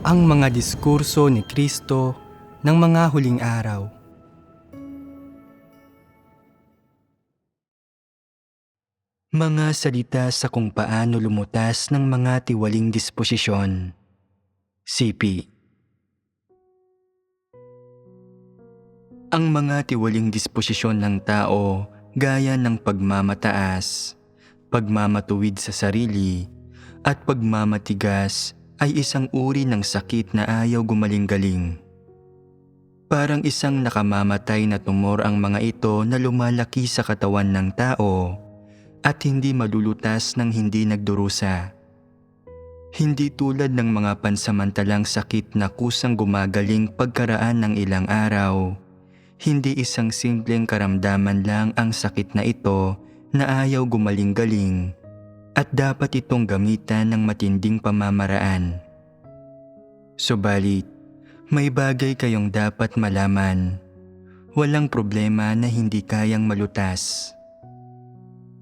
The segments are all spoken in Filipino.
ang mga diskurso ni Kristo ng mga huling araw. Mga salita sa kung paano lumutas ng mga tiwaling disposisyon. CP Ang mga tiwaling disposisyon ng tao gaya ng pagmamataas, pagmamatuwid sa sarili, at pagmamatigas ay isang uri ng sakit na ayaw gumaling-galing. Parang isang nakamamatay na tumor ang mga ito na lumalaki sa katawan ng tao at hindi malulutas ng hindi nagdurusa. Hindi tulad ng mga pansamantalang sakit na kusang gumagaling pagkaraan ng ilang araw. Hindi isang simpleng karamdaman lang ang sakit na ito na ayaw gumaling-galing at dapat itong gamitan ng matinding pamamaraan. Subalit, may bagay kayong dapat malaman. Walang problema na hindi kayang malutas.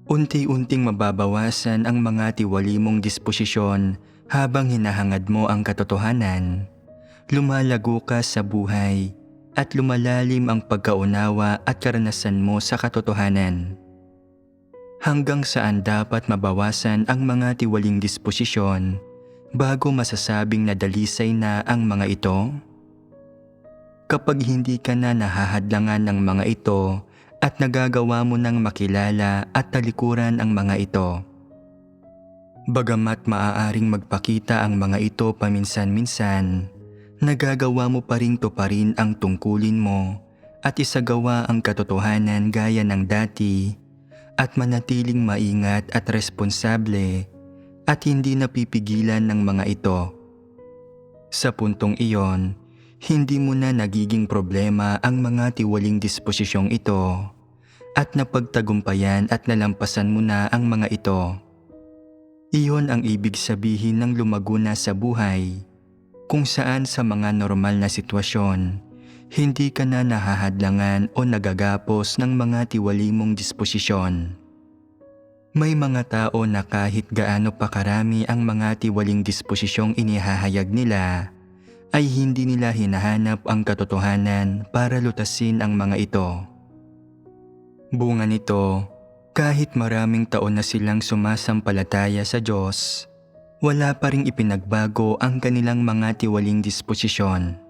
Unti-unting mababawasan ang mga tiwali mong disposisyon habang hinahangad mo ang katotohanan. Lumalago ka sa buhay at lumalalim ang pagkaunawa at karanasan mo sa katotohanan. Hanggang saan dapat mabawasan ang mga tiwaling disposisyon bago masasabing nadalisay na ang mga ito? Kapag hindi ka na nahahadlangan ng mga ito at nagagawa mo ng makilala at talikuran ang mga ito. Bagamat maaaring magpakita ang mga ito paminsan-minsan, nagagawa mo pa rin tuparin ang tungkulin mo at isagawa ang katotohanan gaya ng dati at manatiling maingat at responsable at hindi napipigilan ng mga ito. Sa puntong iyon, hindi mo na nagiging problema ang mga tiwaling disposisyong ito at napagtagumpayan at nalampasan mo na ang mga ito. Iyon ang ibig sabihin ng lumago na sa buhay kung saan sa mga normal na sitwasyon, hindi ka na nahahadlangan o nagagapos ng mga tiwali mong disposisyon. May mga tao na kahit gaano pa karami ang mga tiwaling disposisyong inihahayag nila, ay hindi nila hinahanap ang katotohanan para lutasin ang mga ito. Bunga nito, kahit maraming taon na silang sumasampalataya sa Diyos, wala pa ring ipinagbago ang kanilang mga tiwaling disposisyon.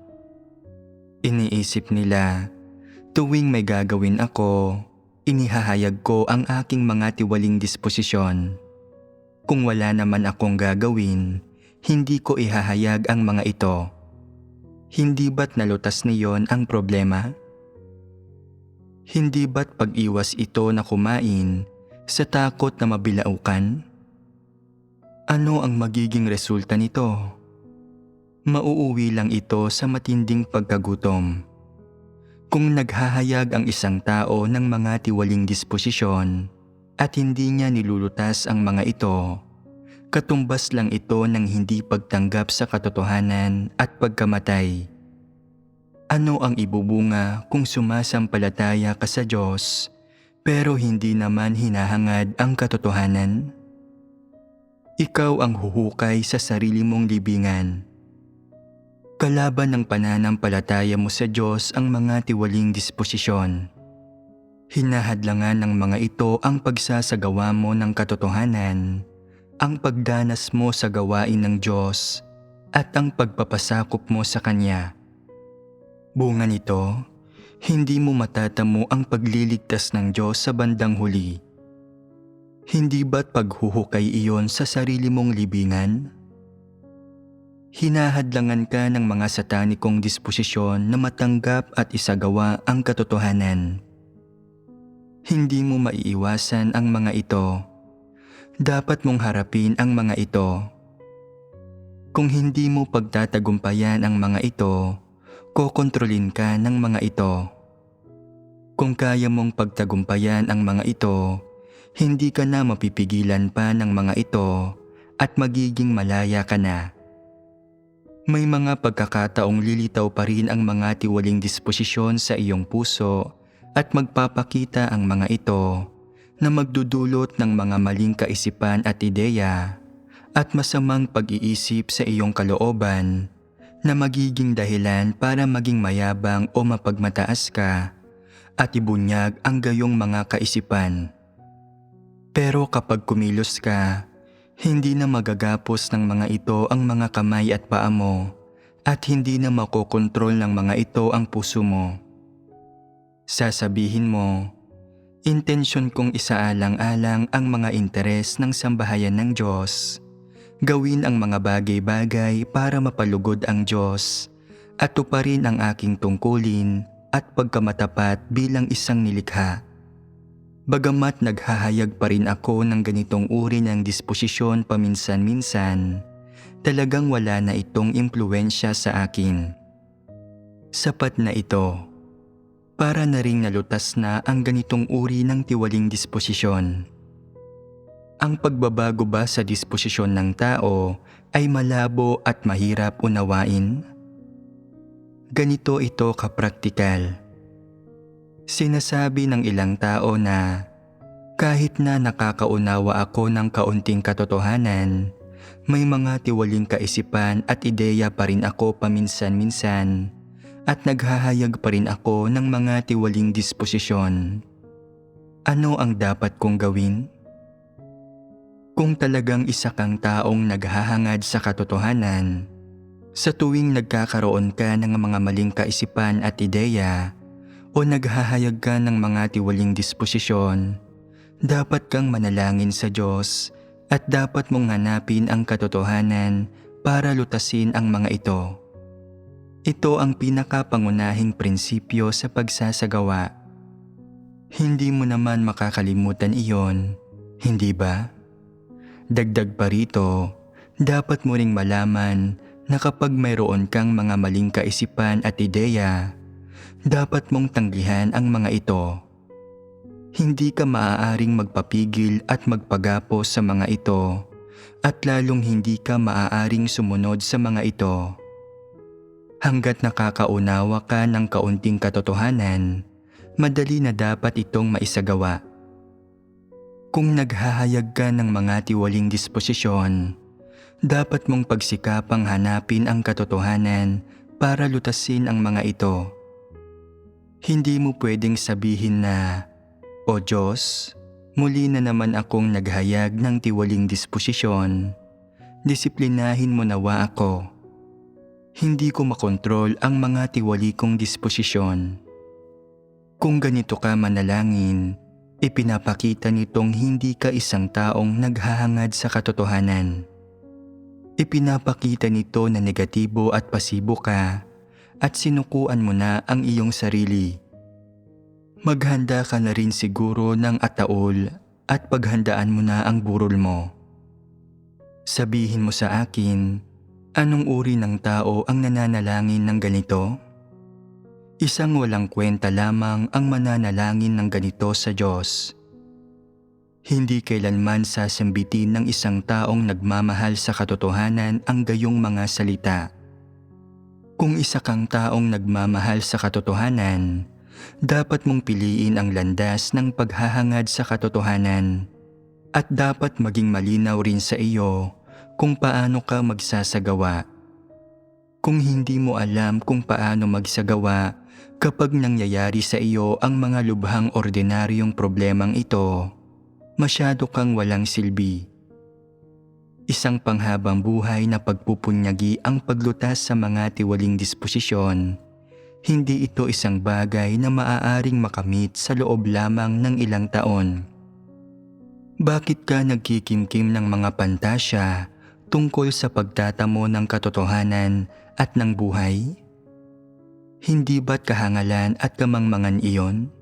Iniisip nila, tuwing may gagawin ako, inihahayag ko ang aking mga tiwaling disposisyon. Kung wala naman akong gagawin, hindi ko ihahayag ang mga ito. Hindi ba't nalutas niyon ang problema? Hindi ba't pag-iwas ito na kumain sa takot na mabilaukan? Ano ang magiging resulta nito? Mauuwi lang ito sa matinding pagkagutom. Kung naghahayag ang isang tao ng mga tiwaling disposisyon at hindi niya nilulutas ang mga ito, katumbas lang ito ng hindi pagtanggap sa katotohanan at pagkamatay. Ano ang ibubunga kung sumasampalataya ka sa Diyos pero hindi naman hinahangad ang katotohanan? Ikaw ang huhukay sa sarili mong libingan. Kalaban ng pananampalataya mo sa Diyos ang mga tiwaling disposisyon. Hinahadlangan ng mga ito ang pagsasagawa mo ng katotohanan, ang pagdanas mo sa gawain ng Diyos, at ang pagpapasakop mo sa Kanya. Bunga nito, hindi mo matatamo ang pagliligtas ng Diyos sa bandang huli. Hindi ba't paghuhukay iyon sa sarili mong libingan? Hinahadlangan ka ng mga satanikong disposisyon na matanggap at isagawa ang katotohanan. Hindi mo maiiwasan ang mga ito. Dapat mong harapin ang mga ito. Kung hindi mo pagtatagumpayan ang mga ito, kokontrolin ka ng mga ito. Kung kaya mong pagtagumpayan ang mga ito, hindi ka na mapipigilan pa ng mga ito at magiging malaya ka na. May mga pagkakataong lilitaw pa rin ang mga tiwaling disposisyon sa iyong puso at magpapakita ang mga ito na magdudulot ng mga maling kaisipan at ideya at masamang pag-iisip sa iyong kalooban na magiging dahilan para maging mayabang o mapagmataas ka at ibunyag ang gayong mga kaisipan. Pero kapag kumilos ka, hindi na magagapos ng mga ito ang mga kamay at paa mo at hindi na makokontrol ng mga ito ang puso mo. Sasabihin mo, intensyon kong isaalang-alang ang mga interes ng sambahayan ng Diyos. Gawin ang mga bagay-bagay para mapalugod ang Diyos at tuparin ang aking tungkulin at pagkamatapat bilang isang nilikha. Bagamat naghahayag pa rin ako ng ganitong uri ng disposisyon paminsan-minsan, talagang wala na itong impluensya sa akin. Sapat na ito. Para na ring nalutas na ang ganitong uri ng tiwaling disposisyon. Ang pagbabago ba sa disposisyon ng tao ay malabo at mahirap unawain? Ganito ito kapraktikal. Sinasabi ng ilang tao na kahit na nakakaunawa ako ng kaunting katotohanan, may mga tiwaling kaisipan at ideya pa rin ako paminsan-minsan at naghahayag pa rin ako ng mga tiwaling disposisyon. Ano ang dapat kong gawin? Kung talagang isa kang taong naghahangad sa katotohanan, sa tuwing nagkakaroon ka ng mga maling kaisipan at ideya o naghahayag ka ng mga tiwaling disposisyon, dapat kang manalangin sa Diyos at dapat mong hanapin ang katotohanan para lutasin ang mga ito. Ito ang pinakapangunahing prinsipyo sa pagsasagawa. Hindi mo naman makakalimutan iyon, hindi ba? Dagdag pa rito, dapat mo ring malaman na kapag mayroon kang mga maling kaisipan at ideya, dapat mong tanggihan ang mga ito. Hindi ka maaaring magpapigil at magpagapos sa mga ito at lalong hindi ka maaaring sumunod sa mga ito. Hanggat nakakaunawa ka ng kaunting katotohanan, madali na dapat itong maisagawa. Kung naghahayag ka ng mga tiwaling disposisyon, dapat mong pagsikapang hanapin ang katotohanan para lutasin ang mga ito. Hindi mo pwedeng sabihin na, O Diyos, muli na naman akong naghayag ng tiwaling disposisyon. Disiplinahin mo nawa ako. Hindi ko makontrol ang mga tiwali kong disposisyon. Kung ganito ka manalangin, ipinapakita nitong hindi ka isang taong naghahangad sa katotohanan. Ipinapakita nito na negatibo at pasibo ka at sinukuan mo na ang iyong sarili. Maghanda ka na rin siguro ng ataol at paghandaan mo na ang burol mo. Sabihin mo sa akin, anong uri ng tao ang nananalangin ng ganito? Isang walang kwenta lamang ang mananalangin ng ganito sa Diyos. Hindi kailanman sasambitin ng isang taong nagmamahal sa katotohanan ang gayong mga salita. Kung isa kang taong nagmamahal sa katotohanan, dapat mong piliin ang landas ng paghahangad sa katotohanan at dapat maging malinaw rin sa iyo kung paano ka magsasagawa. Kung hindi mo alam kung paano magsagawa kapag nangyayari sa iyo ang mga lubhang ordinaryong problemang ito, masyado kang walang silbi. Isang panghabang buhay na pagpupunyagi ang paglutas sa mga tiwaling disposisyon. Hindi ito isang bagay na maaaring makamit sa loob lamang ng ilang taon. Bakit ka nagkikimkim ng mga pantasya tungkol sa pagtatamo ng katotohanan at ng buhay? Hindi ba't kahangalan at kamangmangan iyon?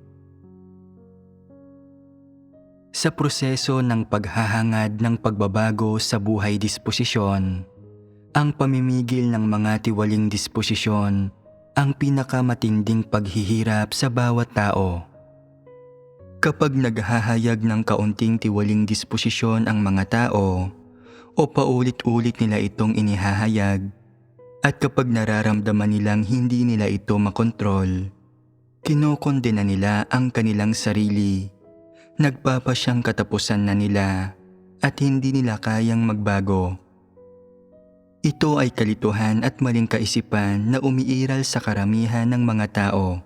Sa proseso ng paghahangad ng pagbabago sa buhay disposisyon, ang pamimigil ng mga tiwaling disposisyon ang pinakamatinding paghihirap sa bawat tao. Kapag naghahayag ng kaunting tiwaling disposisyon ang mga tao o paulit-ulit nila itong inihahayag at kapag nararamdaman nilang hindi nila ito makontrol, kinokondena nila ang kanilang sarili nagpapasyang katapusan na nila at hindi nila kayang magbago. Ito ay kalituhan at maling kaisipan na umiiral sa karamihan ng mga tao.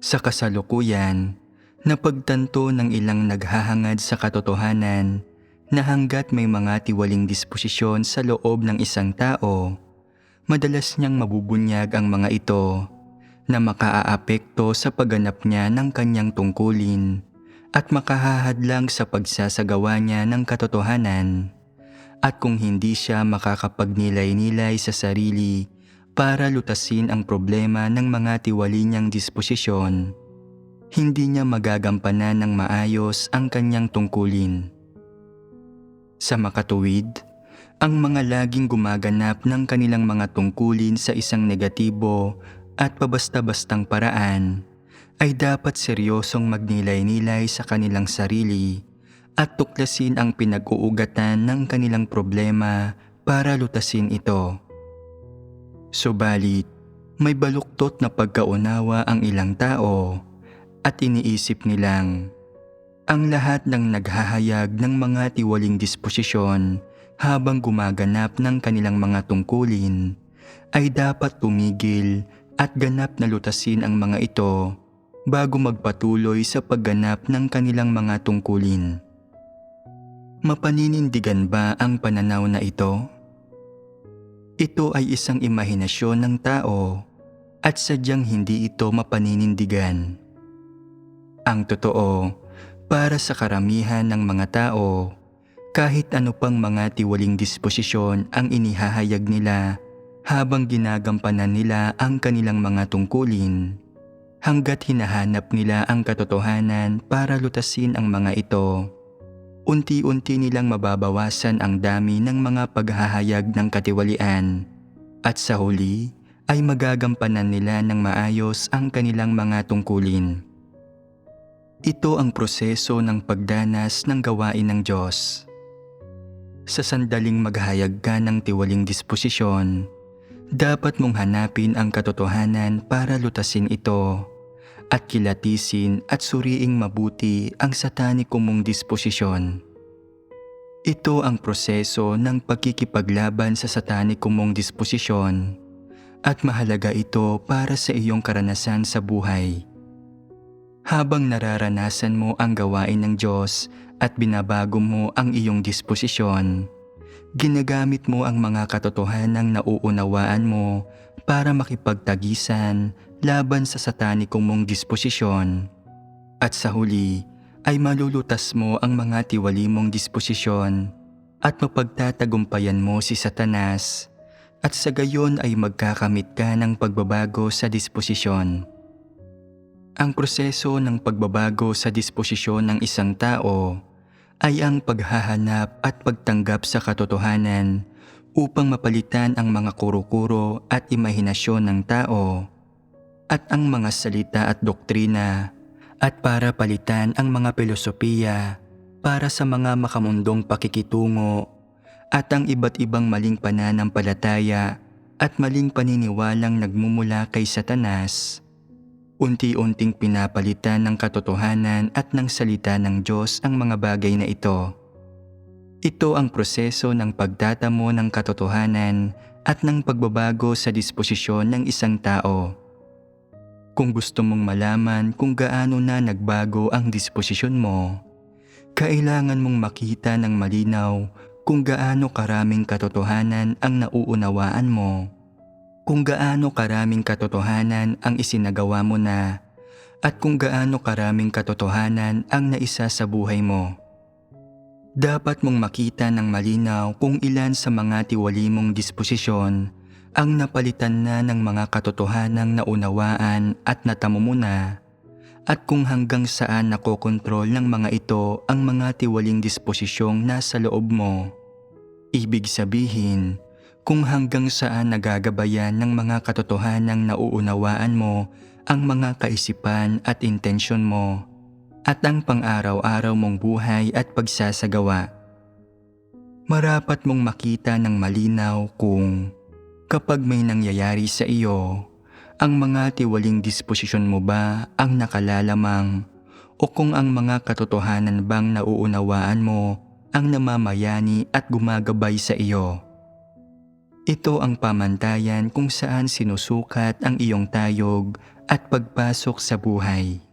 Sa kasalukuyan, napagtanto ng ilang naghahangad sa katotohanan na hanggat may mga tiwaling disposisyon sa loob ng isang tao, madalas niyang mabubunyag ang mga ito na makaaapekto sa pagganap niya ng kanyang tungkulin at makahahadlang sa pagsasagawa niya ng katotohanan at kung hindi siya makakapagnilay-nilay sa sarili para lutasin ang problema ng mga tiwali niyang disposisyon, hindi niya magagampanan ng maayos ang kanyang tungkulin. Sa makatuwid, ang mga laging gumaganap ng kanilang mga tungkulin sa isang negatibo at pabasta-bastang paraan ay dapat seryosong magnilay-nilay sa kanilang sarili at tuklasin ang pinag-uugatan ng kanilang problema para lutasin ito. Subalit, may baluktot na pagkaunawa ang ilang tao at iniisip nilang ang lahat ng naghahayag ng mga tiwaling disposisyon habang gumaganap ng kanilang mga tungkulin ay dapat tumigil at ganap na lutasin ang mga ito bago magpatuloy sa pagganap ng kanilang mga tungkulin. Mapaninindigan ba ang pananaw na ito? Ito ay isang imahinasyon ng tao at sadyang hindi ito mapaninindigan. Ang totoo, para sa karamihan ng mga tao, kahit ano pang mga tiwaling disposisyon ang inihahayag nila habang ginagampanan nila ang kanilang mga tungkulin, hanggat hinahanap nila ang katotohanan para lutasin ang mga ito unti-unti nilang mababawasan ang dami ng mga paghahayag ng katiwalian at sa huli ay magagampanan nila ng maayos ang kanilang mga tungkulin. Ito ang proseso ng pagdanas ng gawain ng Diyos. Sa sandaling maghayag ka ng tiwaling disposisyon, dapat mong hanapin ang katotohanan para lutasin ito at kilatisin at suriing mabuti ang sataniko mong disposisyon. Ito ang proseso ng pagkikipaglaban sa sataniko mong disposisyon at mahalaga ito para sa iyong karanasan sa buhay. Habang nararanasan mo ang gawain ng Diyos at binabago mo ang iyong disposisyon, ginagamit mo ang mga katotohanang nauunawaan mo para makipagtagisan laban sa satanikong mong disposisyon. At sa huli ay malulutas mo ang mga tiwali mong disposisyon at mapagtatagumpayan mo si Satanas at sa gayon ay magkakamit ka ng pagbabago sa disposisyon. Ang proseso ng pagbabago sa disposisyon ng isang tao ay ang paghahanap at pagtanggap sa katotohanan upang mapalitan ang mga kuro-kuro at imahinasyon ng tao at ang mga salita at doktrina at para palitan ang mga filosofiya para sa mga makamundong pakikitungo at ang iba't ibang maling pananampalataya at maling paniniwalang nagmumula kay Satanas. Unti-unting pinapalitan ng katotohanan at ng salita ng Diyos ang mga bagay na ito. Ito ang proseso ng pagtatamo ng katotohanan at ng pagbabago sa disposisyon ng isang tao. Kung gusto mong malaman kung gaano na nagbago ang disposisyon mo, kailangan mong makita ng malinaw kung gaano karaming katotohanan ang nauunawaan mo, kung gaano karaming katotohanan ang isinagawa mo na, at kung gaano karaming katotohanan ang naisa sa buhay mo. Dapat mong makita ng malinaw kung ilan sa mga tiwali mong disposisyon ang napalitan na ng mga katotohanang naunawaan at natamo mo na at kung hanggang saan nakokontrol ng mga ito ang mga tiwaling disposisyong nasa loob mo. Ibig sabihin, kung hanggang saan nagagabayan ng mga katotohanang nauunawaan mo ang mga kaisipan at intensyon mo at ang pang-araw-araw mong buhay at pagsasagawa. Marapat mong makita ng malinaw kung Kapag may nangyayari sa iyo, ang mga tiwaling disposisyon mo ba ang nakalalamang o kung ang mga katotohanan bang nauunawaan mo ang namamayani at gumagabay sa iyo? Ito ang pamantayan kung saan sinusukat ang iyong tayog at pagpasok sa buhay.